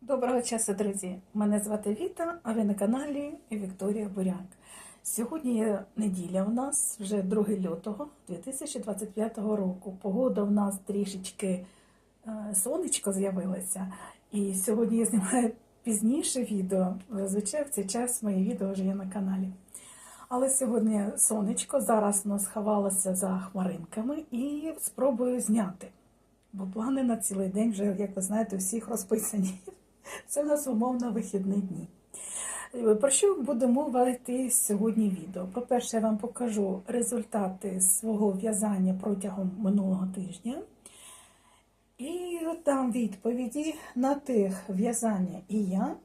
Доброго часу, друзі! Мене звати Віта, а ви на каналі Вікторія Буряк. Сьогодні неділя у нас, вже 2 лютого 2025 року. Погода у нас трішечки е, сонечко з'явилося. І сьогодні я знімаю пізніше відео. Зазвичай в цей час мої відео вже є на каналі. Але сьогодні сонечко, зараз воно сховалося за хмаринками і спробую зняти. Бо плани на цілий день вже, як ви знаєте, всіх розписані. Це у нас умовно вихідні дні. Про що буде мова йти сьогодні відео? По-перше, я вам покажу результати свого в'язання протягом минулого тижня. І дам відповіді на тих в'язання і я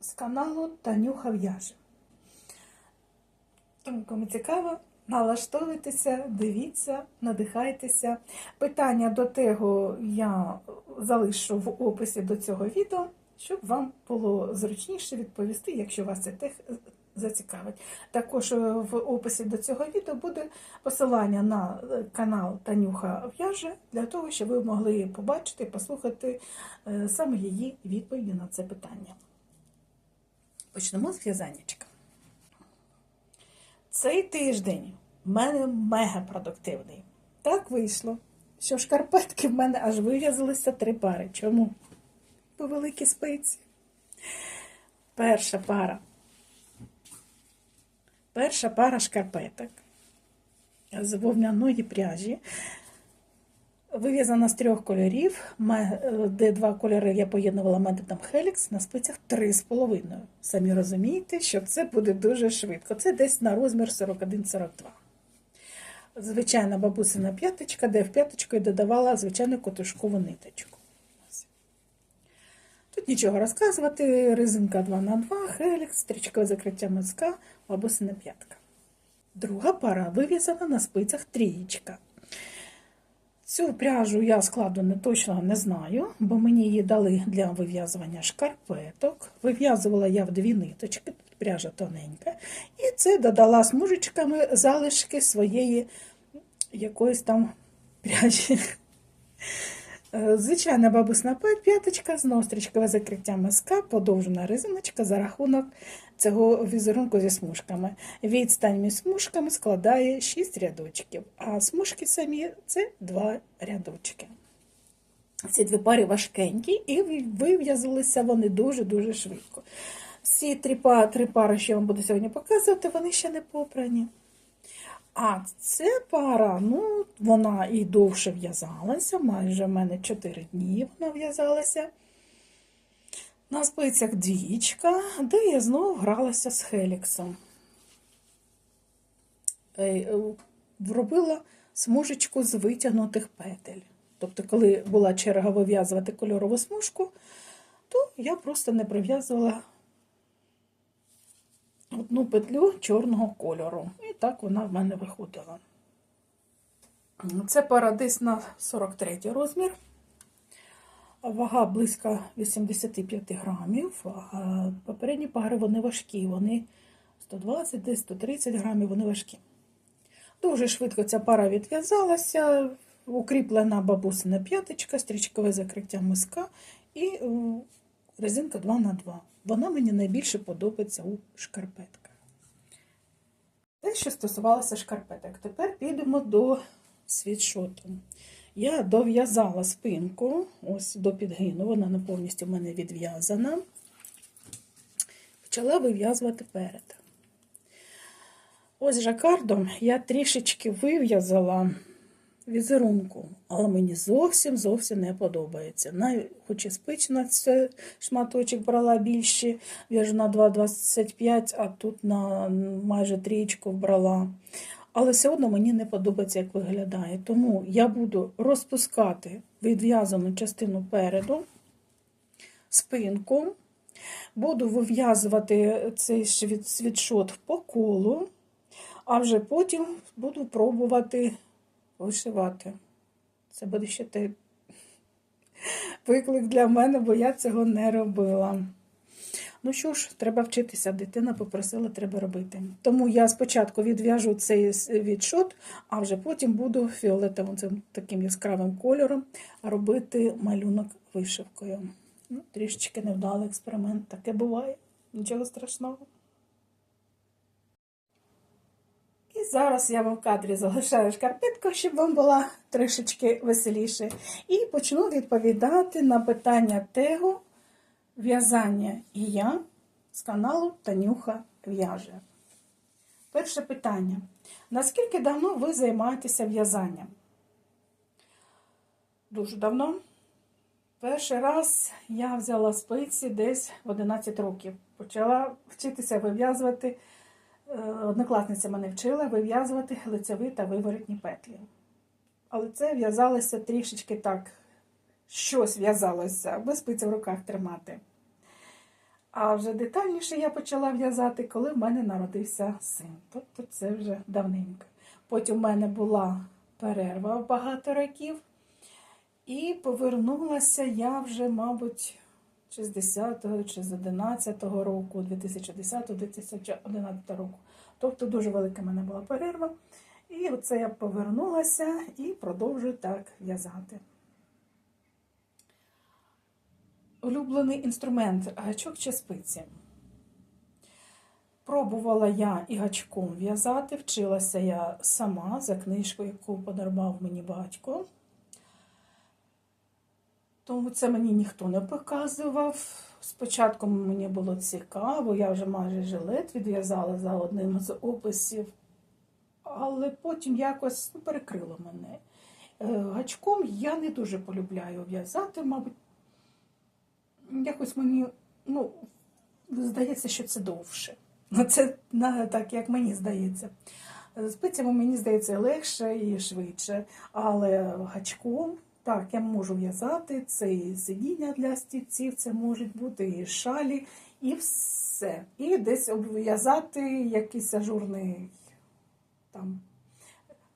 з каналу Танюха В'яже. Тому, кому цікаво, налаштовуйтеся, дивіться, надихайтеся. Питання до того я залишу в описі до цього відео, щоб вам було зручніше відповісти, якщо вас це тех зацікавить. Також в описі до цього відео буде посилання на канал Танюха В'яже, для того, щоб ви могли побачити, послухати е, саме її відповіді на це питання. Почнемо з в'язаннячка. Цей тиждень в мене мега продуктивний. Так вийшло, що шкарпетки в мене аж вив'язалися три пари. Чому? По великій спиці. Перша пара. Перша пара шкарпеток з вовняної пряжі. Вив'язана з трьох кольорів, де два кольори я поєднувала методом Helix на спицях 3,5. Самі розумієте, що це буде дуже швидко. Це десь на розмір 41-42. Звичайна бабусина п'яточка, де в п'яточку я додавала звичайну котушкову ниточку. Тут нічого розказувати, резинка 2х2, Helix, стрічкове закриття мазка, бабусина п'ятка. Друга пара вив'язана на спицях трієчка. Цю пряжу я складу не точно не знаю, бо мені її дали для вив'язування шкарпеток. Вив'язувала я в дві ниточки, тут пряжа тоненька. І це додала смужечками залишки своєї якоїсь там пряжі. Звичайна бабусна п'яточка з нострічкове закриття мазка, подовжена резиночка за рахунок цього візерунку зі смужками. Відстань між смужками складає 6 рядочків, а смужки самі це 2 рядочки. Ці дві пари важкенькі і вив'язалися вони дуже-дуже швидко. Всі три пари, що я вам буду сьогодні показувати, вони ще не попрані. А ця пара, ну, вона і довше в'язалася, майже в мене 4 дні вона в'язалася. На спицях двічка, де я знову гралася з Хеліксом. Вробила смужечку з витягнутих петель. Тобто, коли була черга вив'язувати кольорову смужку, то я просто не прив'язувала одну петлю чорного кольору. І так вона в мене виходила. Це пара десь на 43 розмір. Вага близько 85 грамів. Попередні пари вони важкі, вони 120, десь 130 грамів, вони важкі. Дуже швидко ця пара відв'язалася, укріплена бабусина п'яточка, стрічкове закриття миска і резинка 2х2. Вона мені найбільше подобається у шкарпетках. Те, що стосувалося шкарпеток. Тепер підемо до світшоту. Я дов'язала спинку, ось до підгину, вона не повністю в мене відв'язана. Почала вив'язувати перед. Ось жакардом я трішечки вив'язала візерунку, але мені зовсім зовсім не подобається. Навіть хоч і спична це шматочок брала більше, в'яжу на 2,25, а тут на майже трієчку брала. Але все одно мені не подобається, як виглядає. Тому я буду розпускати відв'язану частину переду, спинку, буду вив'язувати цей світшот по колу, а вже потім буду пробувати вишивати. Це буде ще той виклик для мене, бо я цього не робила. Ну що ж, треба вчитися, дитина попросила, треба робити. Тому я спочатку відв'яжу цей відшот, а вже потім буду фіолетовим цим таким яскравим кольором робити малюнок вишивкою. Ну, трішечки невдалий експеримент, таке буває, нічого страшного. І зараз я вам в кадрі залишаю шкарпетку, щоб вам було трішечки веселіше. І почну відповідати на питання тегу в'язання і я з каналу Танюха В'яже. Перше питання. Наскільки давно ви займаєтеся в'язанням? Дуже давно. Перший раз я взяла спиці десь в 11 років. Почала вчитися вив'язувати. Е, Однокласниця мене вчила вив'язувати лицеві та виворотні петлі. Але це в'язалося трішечки так, щось в'язалося, аби спиці в руках тримати. А вже детальніше я почала в'язати, коли в мене народився син. Тобто це вже давненько. Потім в мене була перерва багато років. І повернулася я вже, мабуть, чи з 10-го, чи з 11-го року, 2010-2011 року. Тобто дуже велика в мене була перерва. І оце я повернулася і продовжую так в'язати. Улюблений інструмент гачок чи спиці. Пробувала я і гачком в'язати, вчилася я сама за книжкою, яку подарував мені батько. Тому це мені ніхто не показував. Спочатку мені було цікаво, я вже майже жилет відв'язала за одним з описів, але потім якось ну, перекрило мене. Е, Гачком я не дуже полюбляю в'язати, мабуть, якось мені ну, здається, що це довше. Ну, Це так, як мені здається. Спицями мені здається легше і швидше, але гачком так, я можу в'язати, це і сидіння для стільців, це можуть бути і шалі, і все. І десь обв'язати якийсь ажурний там.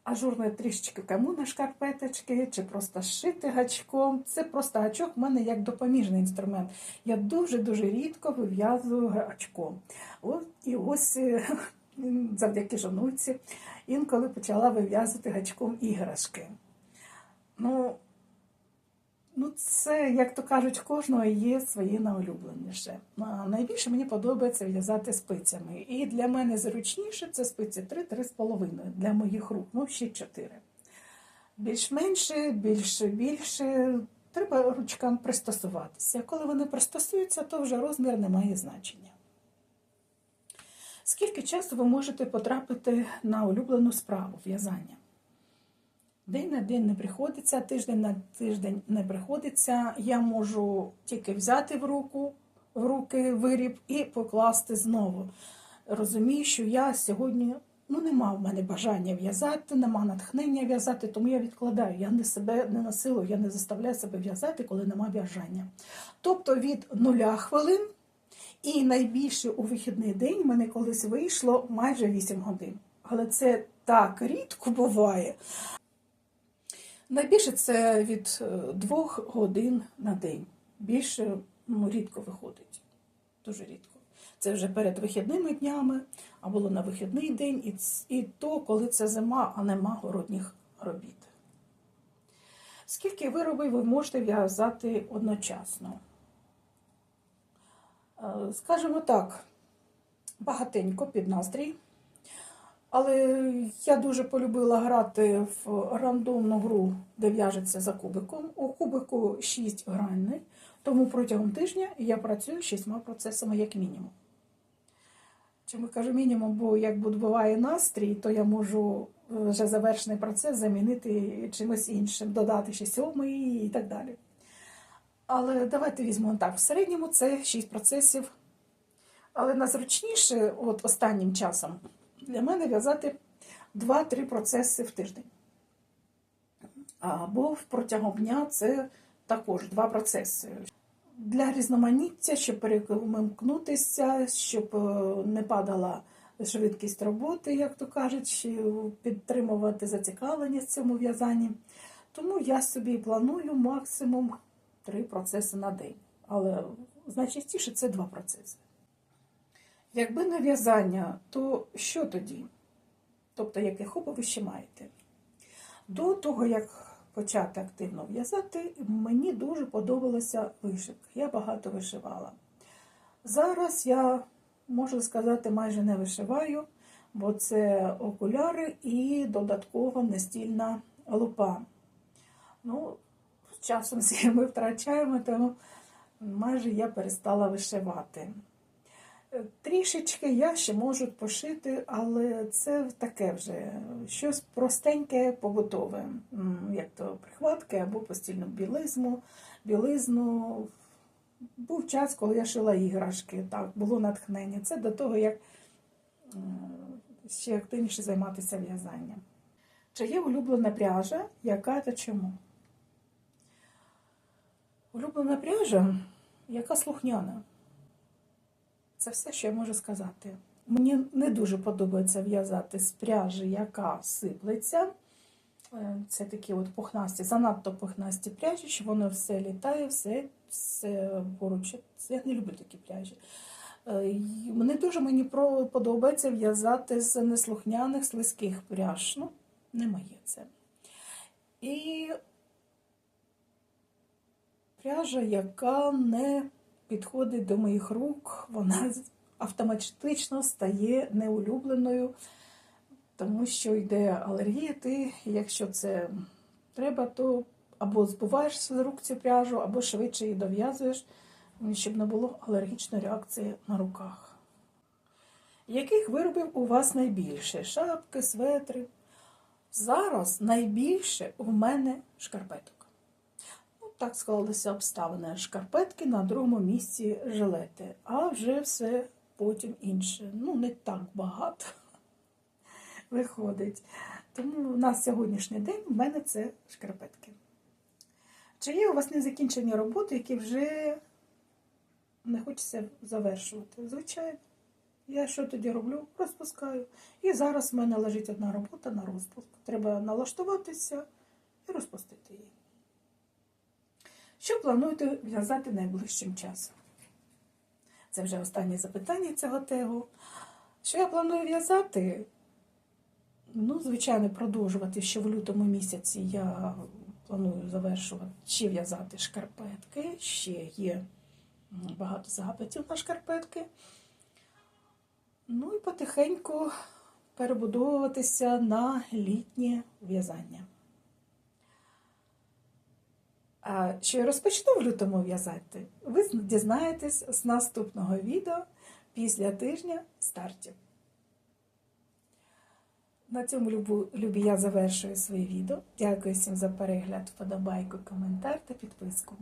Ажурне трішечки кому на шкарпеточки, чи просто зшити гачком. Це просто гачок в мене як допоміжний інструмент. Я дуже-дуже рідко вив'язую гачком. От, і ось е, завдяки жонуці інколи почала вив'язувати гачком іграшки. Ну, Ну, це, як то кажуть, кожного є своє найулюбленіше. Найбільше мені подобається в'язати спицями. І для мене зручніше це спиці 3-3,5 для моїх рук, ну ще 4. Більш-менше, більше, більше. Треба ручкам пристосуватися. Коли вони пристосуються, то вже розмір не має значення. Скільки часу ви можете потрапити на улюблену справу в'язання? День на день не приходиться, тиждень на тиждень не приходиться. Я можу тільки взяти в руку в руки виріб і покласти знову. Розумію, що я сьогодні ну, нема в мене бажання в'язати, нема натхнення в'язати, тому я відкладаю. Я не себе не насилую, я не заставляю себе в'язати, коли нема бажання. Тобто від нуля хвилин і найбільше у вихідний день в мене колись вийшло майже 8 годин. Але це так рідко буває. Найбільше це від е, двох годин на день. Більше ну, рідко виходить. Дуже рідко. Це вже перед вихідними днями, а було на вихідний день, і, і то, коли це зима, а нема городніх робіт. Скільки виробів ви можете в'язати одночасно? Е, Скажімо так, багатенько під настрій. Але я дуже полюбила грати в рандомну гру, де в'яжеться за кубиком. У кубику 6 граней, тому протягом тижня я працюю шістьма процесами як мінімум. Чому кажу мінімум, бо як буває настрій, то я можу вже завершений процес замінити чимось іншим, додати ще сьомий і так далі. Але давайте візьмемо так: в середньому це 6 процесів. Але найзручніше, от останнім часом, для мене в'язати 2-3 процеси в тиждень. Або протягом дня це також 2 процеси. Для різноманіття, щоб перемкнутися, щоб е, не падала швидкість роботи, як то кажуть, підтримувати зацікавленість в цьому в'язанні. Тому я собі планую максимум 3 процеси на день. Але найчастіше це 2 процеси. Якби не в'язання, то що тоді? Тобто, яке хобі ви ще маєте? До того, як почати активно в'язати, мені дуже подобалася вишивка. Я багато вишивала. Зараз я, можу сказати, майже не вишиваю, бо це окуляри і додатково настільна лупа. Ну, часом ми втрачаємо, тому майже я перестала вишивати. Трішечки я ще можу пошити, але це таке вже щось простеньке, побутове, як то прихватки або постільну білизну. білизну. Був час, коли я шила іграшки, так, було натхнення. Це до того, як е, ще активніше займатися в'язанням. Чи є улюблена пряжа, яка та чому? Улюблена пряжа, яка слухняна. Це все, що я можу сказати. Мені не дуже подобається в'язати з пряжі, яка сиплеться. Е, Це такі от пухнасті, занадто пухнасті пряжі, що воно все літає, все, все поруч. Я не люблю такі пряжі. Е, Мені дуже мені подобається в'язати з неслухняних слизьких пряж. Ну, не це. І пряжа, яка не підходить до моїх рук, вона автоматично стає неулюбленою, тому що йде алергія, ти, якщо це треба, то або збуваєш з рук цю пряжу, або швидше її дов'язуєш, щоб не було алергічної реакції на руках. Яких виробів у вас найбільше? Шапки, светри? Зараз найбільше у мене шкарпеток. Так склалися обставини. Шкарпетки на другому місці жилети, а вже все потім інше. Ну, не так багато виходить. Тому на сьогоднішній день в мене це шкарпетки. Чи є у вас незакінчені роботи, які вже не хочеться завершувати? Звичайно. Я що тоді роблю? Розпускаю. І зараз в мене лежить одна робота на розпуск. Треба налаштуватися і розпустити її. Що плануєте в'язати найближчим часом? Це вже останнє запитання цього тегу. Що я планую в'язати? Ну, звичайно, продовжувати ще в лютому місяці я планую завершувати чи в'язати шкарпетки. Ще є багато запитів на шкарпетки. Ну і потихеньку перебудовуватися на літнє в'язання. Що я розпочну в лютому в'язати, ви дізнаєтесь з наступного відео після тижня стартів. На цьому любі я завершую своє відео. Дякую всім за перегляд, вподобайку, коментар та підписку.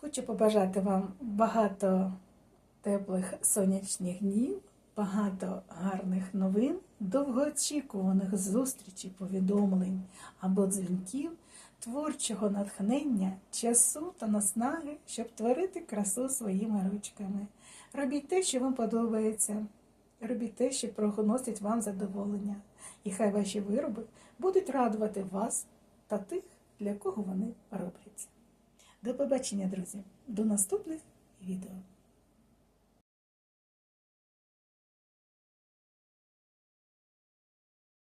Хочу побажати вам багато теплих сонячних днів, багато гарних новин, довгоочікуваних зустрічей, повідомлень або дзвінків, творчого натхнення, часу та наснаги, щоб творити красу своїми ручками. Робіть те, що вам подобається. Робіть те, що приносить вам задоволення. І хай ваші вироби будуть радувати вас та тих, для кого вони робляться. До побачення, друзі! До наступних відео!